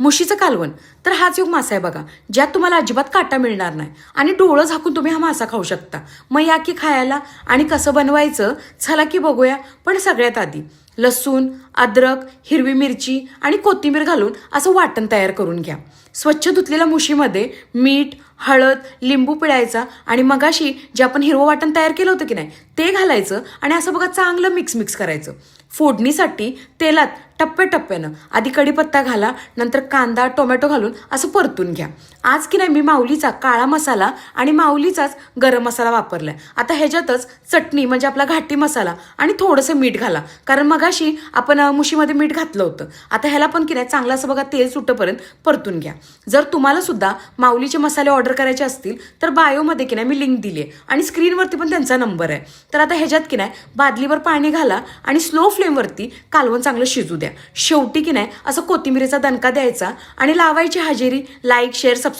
मुशीचं कालवण. तर हाच एक मासा आहे बघा ज्यात तुम्हाला अजिबात काटा मिळणार नाही. आणि डोळं झाकून तुम्ही हा मासा खाऊ शकता. मग या की खायला आणि कसं बनवायचं चला की बघूया पण सगळ्यात आधी लसूण अद्रक हिरवी मिरची आणि कोथिंबीर घालून असं वाटण तयार करून घ्या. स्वच्छ धुतलेल्या मुशीमध्ये मीठ हळद लिंबू पिळायचा आणि मगाशी जे आपण हिरवं वाटण तयार केलं होतं की नाही ते घालायचं आणि असं बघा चांगलं मिक्स मिक्स करायचं. फोडणीसाठी तेलात टप्प्याटप्प्यानं आधी कढीपत्ता घाला नंतर कांदा टोमॅटो घालून असं परतून घ्या. आज की नाही मी माऊलीचा काळा मसाला आणि माऊलीचाच गरम मसाला वापरलाय. आता ह्याच्यातच चटणी म्हणजे आपला घाटी मसाला आणि थोडंसं मीठ घाला. कारण मगाशी आपण मुशीमध्ये मीठ घातलं होतं. आता ह्याला पण की नाही चांगलं असं बघा तेल सुटपर्यंत परतून घ्या. जर तुम्हाला सुद्धा माऊलीचे मसाले ऑर्डर करायचे असतील तर बायोमध्ये की नाही मी लिंक दिली आहे आणि स्क्रीनवरती पण त्यांचा नंबर आहे. तर आता ह्याच्यात की नाही बादलीवर पाणी घाला आणि स्लो फ्लेमवरती कालवण चांगलं शिजू द्या. शेवटी की नाही असं कोथिंबीरीचा दणका द्यायचा आणि लावायची हजेरी. Like share subscribe